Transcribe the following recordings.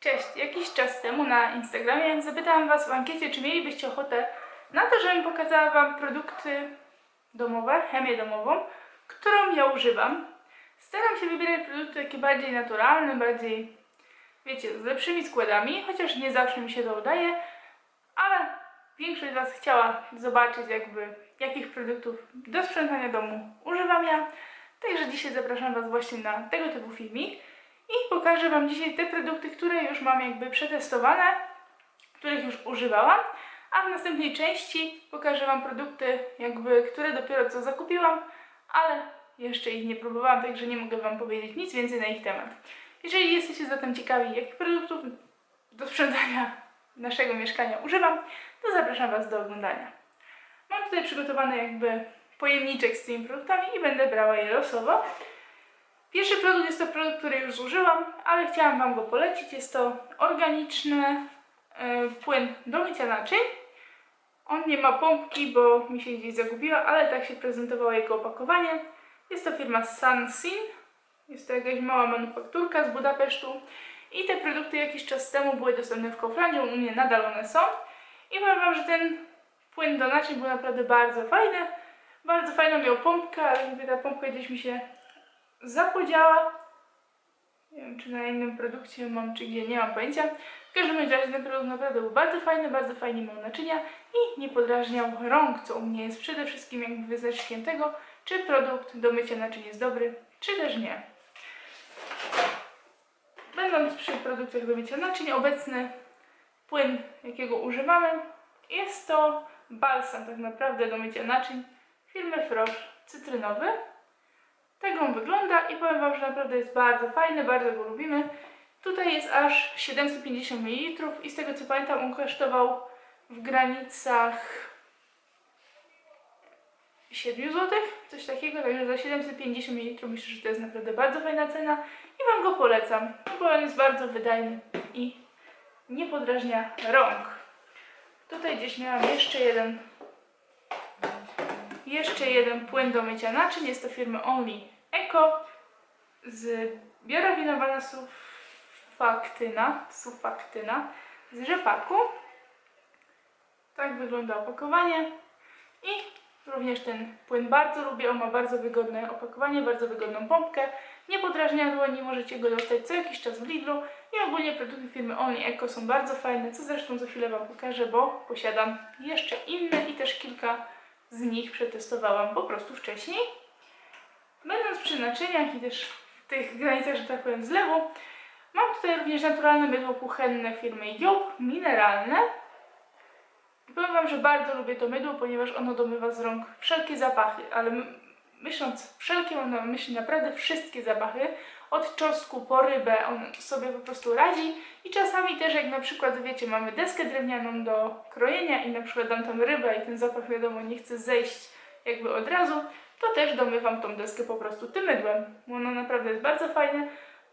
Cześć, jakiś czas temu na Instagramie zapytałam Was w ankiecie, czy mielibyście ochotę na to, żebym pokazała Wam produkty domowe, chemię domową, którą ja używam. Staram się wybierać produkty takie bardziej naturalne, bardziej, wiecie, z lepszymi składami, chociaż nie zawsze mi się to udaje, ale większość z Was chciała zobaczyć jakby jakich produktów do sprzątania domu używam ja. Także dzisiaj zapraszam Was właśnie na tego typu filmik i pokażę Wam dzisiaj te produkty, które już mam jakby przetestowane, których już używałam, a w następnej części pokażę Wam produkty jakby, które dopiero co zakupiłam, ale jeszcze ich nie próbowałam, także nie mogę Wam powiedzieć nic więcej na ich temat. Jeżeli jesteście zatem ciekawi, jakich produktów do sprzątania naszego mieszkania używam, to zapraszam Was do oglądania. Mam tutaj przygotowany jakby pojemniczek z tymi produktami i będę brała je losowo. Pierwszy produkt jest to produkt, który już zużyłam, ale chciałam Wam go polecić. Jest to organiczny e, płyn do mycia naczyń. On nie ma pompki, bo mi się gdzieś zagubiła, ale tak się prezentowało jego opakowanie. Jest to firma Sunsin. Jest to jakaś mała manufakturka z Budapesztu. I te produkty jakiś czas temu były dostępne w Kauflandzie, u mnie nadal one są. I powiem Wam, że ten płyn do naczyń był naprawdę bardzo fajny. Bardzo fajną miał pompkę, ale mówię, ta pompka gdzieś mi się zapodziała. Nie wiem, czy na innym produkcie mam, czy gdzie, nie mam pojęcia. W każdym razie ten produkt naprawdę był bardzo fajny, bardzo fajnie miał naczynia i nie podrażniał rąk, co u mnie jest przede wszystkim jakby wyznacznikiem tego, czy produkt do mycia naczyń jest dobry, czy też nie. Będąc przy produktach do mycia naczyń, obecny płyn, jakiego używamy, jest to balsam tak naprawdę do mycia naczyń firmy Frosch cytrynowy. Tak on wygląda i powiem Wam, że naprawdę jest bardzo fajny, bardzo go lubimy. Tutaj jest aż 750 ml i z tego co pamiętam on kosztował w granicach 7 zł, coś takiego, także za 750 ml myślę, że to jest naprawdę bardzo fajna cena i Wam go polecam, bo on jest bardzo wydajny i nie podrażnia rąk. Tutaj gdzieś miałam jeszcze jeden jeszcze jeden płyn do mycia naczyń. Jest to firmy Only Eco z biorowinowana sulfaktyna, sulfaktyna z rzepaku. Tak wygląda opakowanie. I również ten płyn bardzo lubię. On ma bardzo wygodne opakowanie, bardzo wygodną pompkę. Nie podrażnia dłoni, możecie go dostać co jakiś czas w Lidlu. I ogólnie produkty firmy Only Eco są bardzo fajne, co zresztą za chwilę Wam pokażę, bo posiadam jeszcze inne i też kilka z nich przetestowałam po prostu wcześniej. Będąc przy naczyniach i też w tych granicach, że tak powiem, zlewu, mam tutaj również naturalne mydło kuchenne firmy Job, mineralne. I powiem Wam, że bardzo lubię to mydło, ponieważ ono domywa z rąk wszelkie zapachy, ale myśląc wszelkie, mam na myśli naprawdę wszystkie zapachy. Od czosnku po rybę on sobie po prostu radzi i czasami też jak na przykład wiecie, mamy deskę drewnianą do krojenia i na przykład dam tam rybę i ten zapach wiadomo nie chce zejść jakby od razu, to też domywam tą deskę po prostu tym mydłem, ono naprawdę jest bardzo fajne,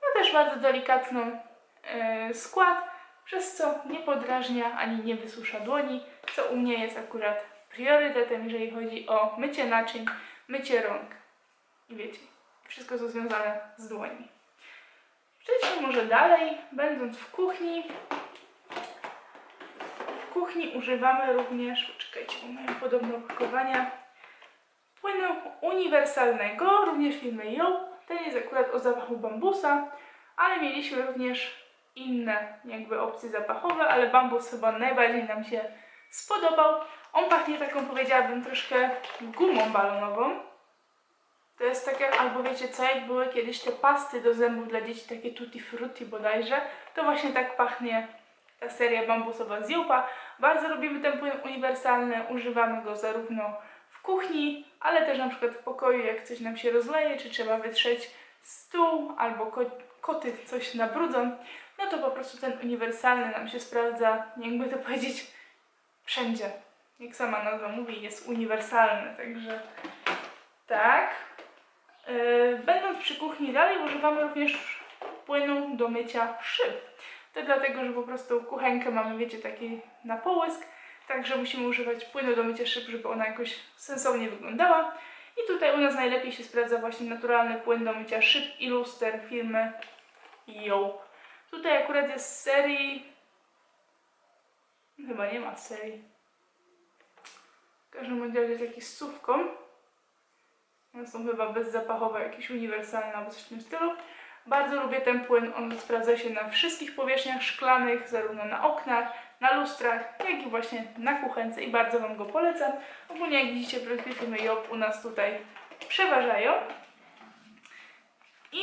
ma też bardzo delikatną e, skład, przez co nie podrażnia ani nie wysusza dłoni, co u mnie jest akurat priorytetem, jeżeli chodzi o mycie naczyń, mycie rąk. I wiecie, wszystko co związane z dłoni. Przejdźmy może dalej, będąc w kuchni. W kuchni używamy również, poczekajcie, bo mają podobne opakowania, płynu uniwersalnego, również firmy Job. Ten jest akurat o zapachu bambusa, ale mieliśmy również inne jakby opcje zapachowe, ale bambus chyba najbardziej nam się spodobał. On pachnie taką, powiedziałabym, troszkę gumą balonową. To jest tak jak, albo wiecie co, jak były kiedyś te pasty do zębów dla dzieci, takie tutti frutti bodajże, to właśnie tak pachnie ta seria bambusowa z Jupa. Bardzo lubimy ten płyn uniwersalny, używamy go zarówno w kuchni, ale też na przykład w pokoju, jak coś nam się rozleje, czy trzeba wytrzeć stół, albo ko koty coś nabrudzą, no to po prostu ten uniwersalny nam się sprawdza, jakby to powiedzieć, wszędzie. Jak sama nazwa mówi, jest uniwersalny, także tak. Yy, Będąc przy kuchni dalej używamy również płynu do mycia szyb. To dlatego, że po prostu kuchenkę mamy, wiecie, taki na połysk, także musimy używać płynu do mycia szyb, żeby ona jakoś sensownie wyglądała. I tutaj u nas najlepiej się sprawdza właśnie naturalny płyn do mycia szyb i luster firmy Yo. Tutaj akurat jest z serii. Chyba nie ma serii. W każdym razie jest jakiś z. One są chyba bezzapachowe, jakieś uniwersalne albo coś w tym stylu. Bardzo lubię ten płyn, on sprawdza się na wszystkich powierzchniach szklanych, zarówno na oknach, na lustrach, jak i właśnie na kuchence i bardzo Wam go polecam. Ogólnie jak widzicie produkty Job u nas tutaj przeważają. I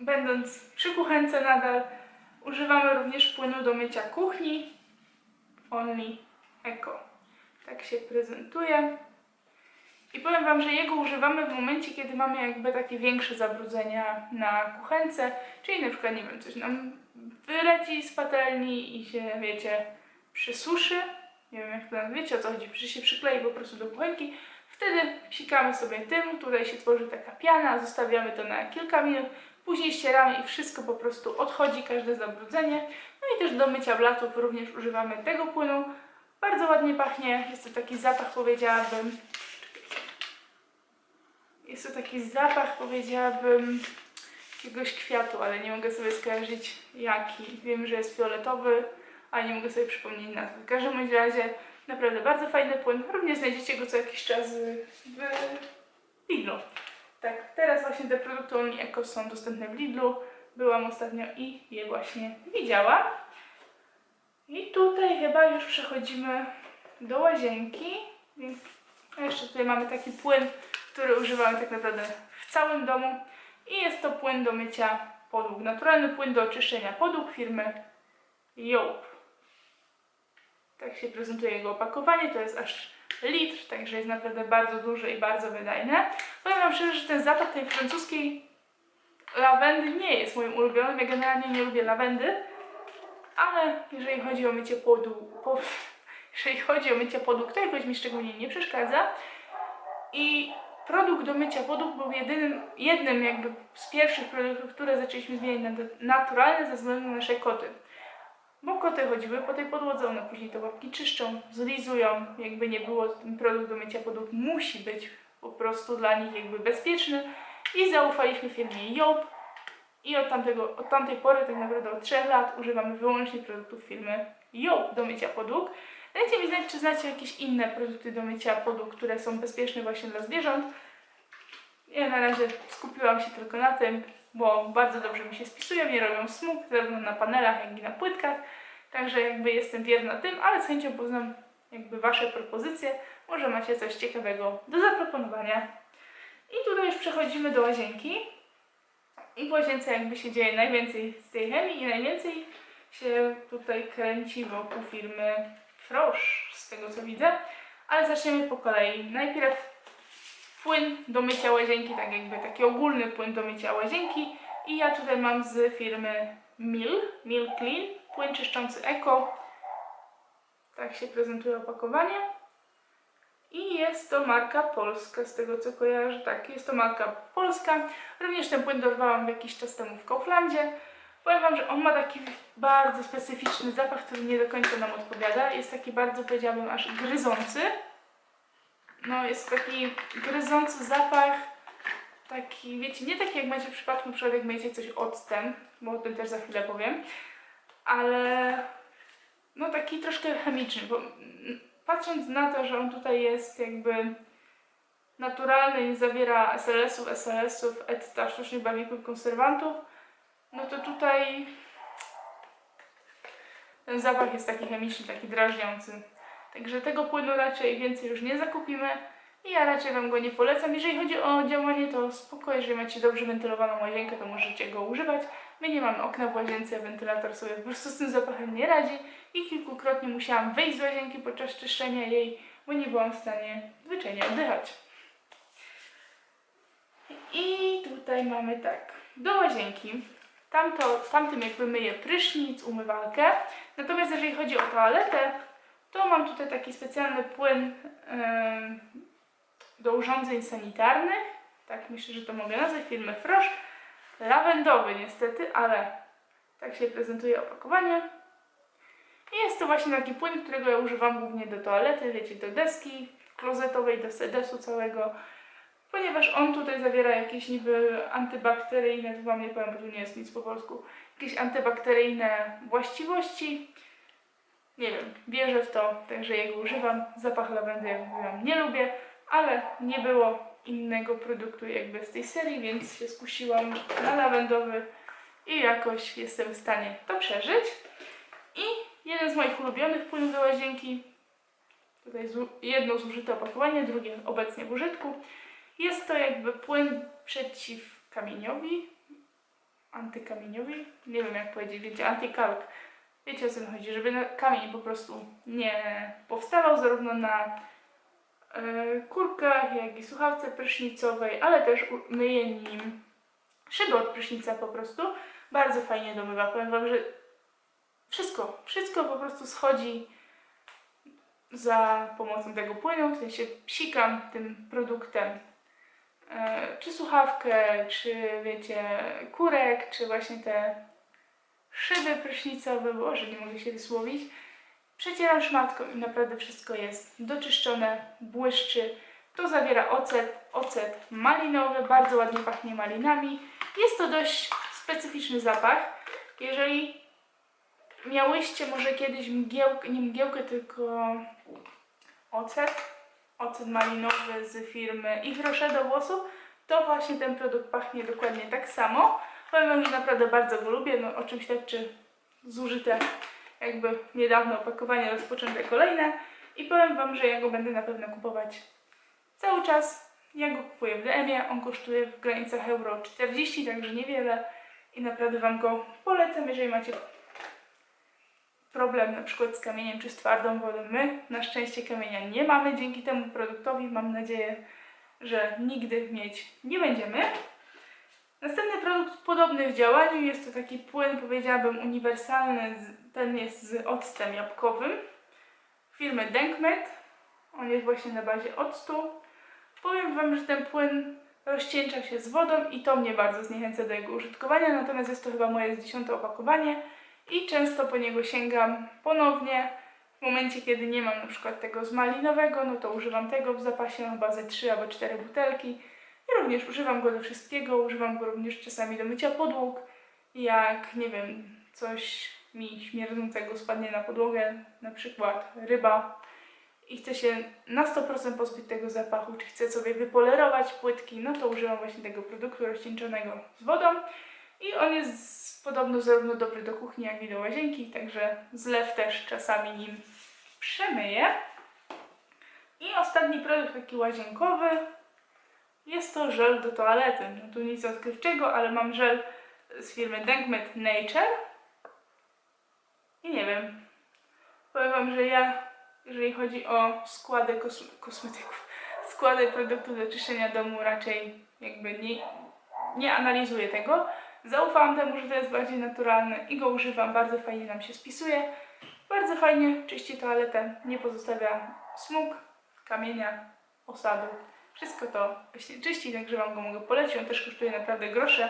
będąc przy kuchence nadal używamy również płynu do mycia kuchni Only Eco. Tak się prezentuje. I powiem Wam, że jego używamy w momencie, kiedy mamy jakby takie większe zabrudzenia na kuchence, czyli na przykład, nie wiem, coś nam wyleci z patelni i się, wiecie, przysuszy. Nie wiem, jak to nazwiecie, o co chodzi, że się przyklei po prostu do kuchenki. Wtedy psikamy sobie tym, tutaj się tworzy taka piana, zostawiamy to na kilka minut, później ścieramy i wszystko po prostu odchodzi, każde zabrudzenie. No i też do mycia blatów również używamy tego płynu. Bardzo ładnie pachnie, jest to taki zapach, powiedziałabym, jest to taki zapach, powiedziałabym, jakiegoś kwiatu, ale nie mogę sobie skojarzyć jaki. Wiem, że jest fioletowy, ale nie mogę sobie przypomnieć nazwy. W każdym razie naprawdę bardzo fajny płyn. Również znajdziecie go co jakiś czas w Lidlu. Tak, teraz właśnie te produkty Only Eco są dostępne w Lidlu. Byłam ostatnio i je właśnie widziałam. I tutaj chyba już przechodzimy do łazienki. A jeszcze tutaj mamy taki płyn, który używamy tak naprawdę w całym domu. I jest to płyn do mycia podłóg. Naturalny płyn do oczyszczenia podłóg firmy Job. Tak się prezentuje jego opakowanie. To jest aż litr, także jest naprawdę bardzo duże i bardzo wydajne. Powiem Wam szczerze, że ten zapach tej francuskiej lawendy nie jest moim ulubionym. Ja generalnie nie lubię lawendy, ale jeżeli chodzi o mycie podłóg, po, jeżeli chodzi o mycie podłóg, to jakoś mi szczególnie nie przeszkadza. I produkt do mycia podłóg był jedynym, jednym jakby z pierwszych produktów, które zaczęliśmy zmieniać na naturalne ze względu na nasze koty. Bo koty chodziły po tej podłodze, one później te łapki czyszczą, zlizują, jakby nie było, ten produkt do mycia podłóg musi być po prostu dla nich jakby bezpieczny i zaufaliśmy firmie Job i od, tamtego, od tamtej pory, tak naprawdę od 3 lat, używamy wyłącznie produktów firmy Job do mycia podłóg. Dajcie mi znać, czy znacie jakieś inne produkty do mycia podłóg, które są bezpieczne właśnie dla zwierząt. Ja na razie skupiłam się tylko na tym, bo bardzo dobrze mi się spisują, nie robią smug, zarówno na panelach, jak i na płytkach. Także jakby jestem wierna tym, ale z chęcią poznam jakby Wasze propozycje. Może macie coś ciekawego do zaproponowania. I tutaj już przechodzimy do łazienki. I w łazience jakby się dzieje najwięcej z tej chemii i najwięcej się tutaj kręci wokół firmy Frosch, z tego co widzę. Ale zaczniemy po kolei. Najpierw płyn do mycia łazienki, tak jakby taki ogólny płyn do mycia łazienki. I ja tutaj mam z firmy Mil, Mil Clean, płyn czyszczący Eco. Tak się prezentuje opakowanie. I jest to marka polska, z tego co kojarzę. Tak, jest to marka polska. Również ten płyn dorwałam jakiś czas temu w Kauflandzie. Powiem Wam, że on ma taki bardzo specyficzny zapach, który nie do końca nam odpowiada. Jest taki bardzo, powiedziałabym, aż gryzący. No, jest taki gryzący zapach. Taki, wiecie, nie taki jak macie w przypadku, na jak myjecie coś octem, bo o tym też za chwilę powiem. Ale no taki troszkę chemiczny, bo patrząc na to, że on tutaj jest jakby naturalny, nie zawiera SLS-ów, SLS-ów, etc., sztucznych barwników, konserwantów, no to tutaj ten zapach jest taki chemiczny, taki drażniący. Także tego płynu raczej więcej już nie zakupimy i ja raczej Wam go nie polecam. Jeżeli chodzi o działanie, to spoko, jeżeli macie dobrze wentylowaną łazienkę, to możecie go używać. My nie mamy okna w łazience, wentylator sobie po prostu z tym zapachem nie radzi i kilkukrotnie musiałam wyjść z łazienki podczas czyszczenia jej, bo nie byłam w stanie zwyczajnie oddychać. I tutaj mamy tak, do łazienki. Tamto, tamtym jakby myję prysznic, umywalkę. Natomiast jeżeli chodzi o toaletę, to mam tutaj taki specjalny płyn em, do urządzeń sanitarnych. Tak myślę, że to mogę nazwać firmy Frosch. Lawendowy niestety, ale tak się prezentuje opakowanie. I jest to właśnie taki płyn, którego ja używam głównie do toalety, wiecie, do deski klozetowej, do sedesu całego. Ponieważ on tutaj zawiera jakieś niby antybakteryjne, to wam nie powiem, bo tu nie jest nic po polsku, jakieś antybakteryjne właściwości. Nie wiem, wierzę w to, także ja go używam. Zapach lawendy, jak mówiłam, nie lubię, ale nie było innego produktu jakby z tej serii, więc się skusiłam na lawendowy i jakoś jestem w stanie to przeżyć. I jeden z moich ulubionych płynów do łazienki, tutaj jedno zużyte opakowanie, drugie obecnie w użytku. Jest to jakby płyn przeciw kamieniowi, antykamieniowi, nie wiem jak powiedzieć, wiecie, antykalk. Wiecie o co mi chodzi, żeby kamień po prostu nie powstawał zarówno na e, kurkach, jak i słuchawce prysznicowej, ale też myje nim szyby od prysznica po prostu. Bardzo fajnie domywa. Powiem Wam, że wszystko, wszystko po prostu schodzi za pomocą tego płynu, w sensie psikam tym produktem czy słuchawkę, czy wiecie, kurek, czy właśnie te szyby prysznicowe, boże, nie mogę się wysłowić. Przecieram szmatką i naprawdę wszystko jest doczyszczone, błyszczy. To zawiera ocet, ocet malinowy, bardzo ładnie pachnie malinami. Jest to dość specyficzny zapach. Jeżeli miałyście może kiedyś mgiełkę, nie mgiełkę, tylko ocet, ocet malinowy z firmy Ich Rocher do włosów, to właśnie ten produkt pachnie dokładnie tak samo. Powiem wam, że naprawdę bardzo go lubię, no, o czym świadczy zużyte jakby niedawno opakowanie rozpoczęte kolejne i powiem wam, że ja go będę na pewno kupować cały czas. Ja go kupuję w DM-ie, on kosztuje w granicach euro 40, także niewiele i naprawdę wam go polecam, jeżeli macie problem na przykład z kamieniem czy z twardą wodą. My na szczęście kamienia nie mamy dzięki temu produktowi. Mam nadzieję, że nigdy mieć nie będziemy. Następny produkt podobny w działaniu jest to taki płyn, powiedziałabym uniwersalny. Ten jest z octem jabłkowym firmy Denkmed. On jest właśnie na bazie octu. Powiem Wam, że ten płyn rozcieńcza się z wodą i to mnie bardzo zniechęca do jego użytkowania, natomiast jest to chyba moje dziesiąte opakowanie i często po niego sięgam ponownie. W momencie, kiedy nie mam na przykład tego z malinowego, no to używam tego w zapasie, mam chyba ze 3 albo 4 butelki. I również używam go do wszystkiego, używam go również czasami do mycia podłóg, jak, nie wiem, coś mi śmierdzącego spadnie na podłogę, na przykład ryba. I chcę się na 100% pozbyć tego zapachu, czy chcę sobie wypolerować płytki, no to używam właśnie tego produktu rozcieńczonego z wodą i on jest podobno zarówno dobry do kuchni, jak i do łazienki, także zlew też czasami nim przemyję. I ostatni produkt taki łazienkowy jest to żel do toalety. No tu nic odkrywczego, ale mam żel z firmy Denkmed Nature. I nie wiem. Powiem Wam, że ja, jeżeli chodzi o składy kosm- kosmetyków, składy produktów do czyszczenia domu, raczej jakby nie, nie analizuję tego. Zaufałam temu, że to jest bardziej naturalne i go używam. Bardzo fajnie nam się spisuje. Bardzo fajnie czyści toaletę. Nie pozostawia smug, kamienia, osadu. Wszystko to właśnie czyści, także Wam go mogę polecić. On też kosztuje naprawdę grosze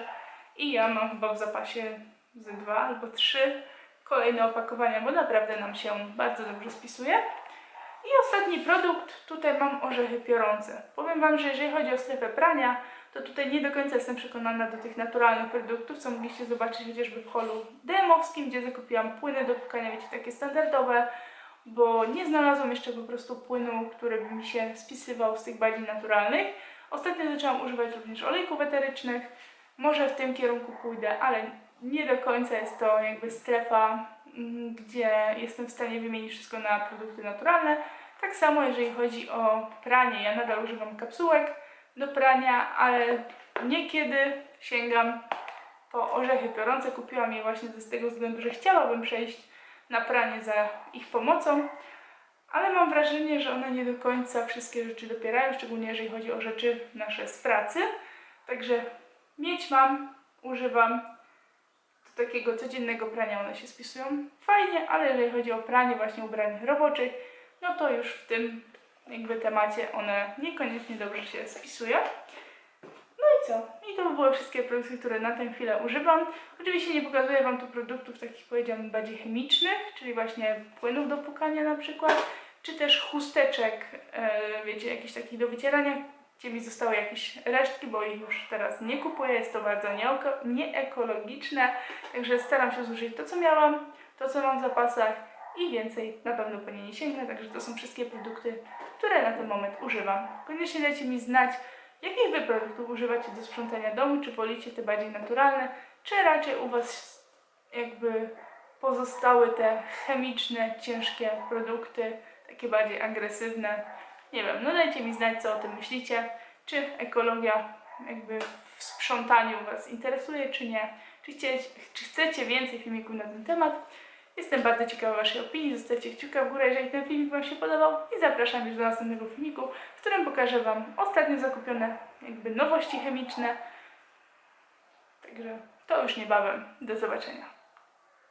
i ja mam chyba w zapasie ze dwa albo trzy kolejne opakowania, bo naprawdę nam się bardzo dobrze spisuje. I ostatni produkt, tutaj mam orzechy piorące. Powiem Wam, że jeżeli chodzi o strefę prania, to tutaj nie do końca jestem przekonana do tych naturalnych produktów, co mogliście zobaczyć chociażby w holu demowskim, gdzie zakupiłam płyny do pukania, wiecie, takie standardowe, bo nie znalazłam jeszcze po prostu płynu, który by mi się spisywał z tych bardziej naturalnych. Ostatnio zaczęłam używać również olejków eterycznych. Może w tym kierunku pójdę, ale nie do końca jest to jakby strefa, mm, gdzie jestem w stanie wymienić wszystko na produkty naturalne. Tak samo jeżeli chodzi o pranie, ja nadal używam kapsułek do prania, ale niekiedy sięgam po orzechy piorące. Kupiłam je właśnie z tego względu, że chciałabym przejść na pranie za ich pomocą, ale mam wrażenie, że one nie do końca wszystkie rzeczy dopierają, szczególnie jeżeli chodzi o rzeczy nasze z pracy. Także mieć mam, używam takiego codziennego prania one się spisują fajnie, ale jeżeli chodzi o pranie właśnie ubrań roboczych, no to już w tym jakby temacie one niekoniecznie dobrze się spisują. No i co? I to by były wszystkie produkty, które na tę chwilę używam. Oczywiście nie pokazuję Wam tu produktów takich powiedziałam bardziej chemicznych, czyli właśnie płynów do pukania na przykład, czy też chusteczek, e, wiecie, jakichś takich do wycierania gdzie mi zostały jakieś resztki, bo ich już teraz nie kupuję, jest to bardzo nieekologiczne, także staram się zużyć to, co miałam, to, co mam w zapasach i więcej na pewno po nie nie sięgnę, także to są wszystkie produkty, które na ten moment używam. Koniecznie dajcie mi znać, jakich wy produktów używacie do sprzątania domu, czy wolicie te bardziej naturalne, czy raczej u was jakby pozostały te chemiczne, ciężkie produkty, takie bardziej agresywne. Nie wiem, no dajcie mi znać, co o tym myślicie. Czy ekologia jakby w sprzątaniu Was interesuje, czy nie. Czy, czy chcecie więcej filmików na ten temat. Jestem bardzo ciekawa Waszej opinii. Zostawcie kciuka w górę, jeżeli ten filmik Wam się podobał. I zapraszam już do następnego filmiku, w którym pokażę Wam ostatnio zakupione jakby nowości chemiczne. Także to już niebawem. Do zobaczenia.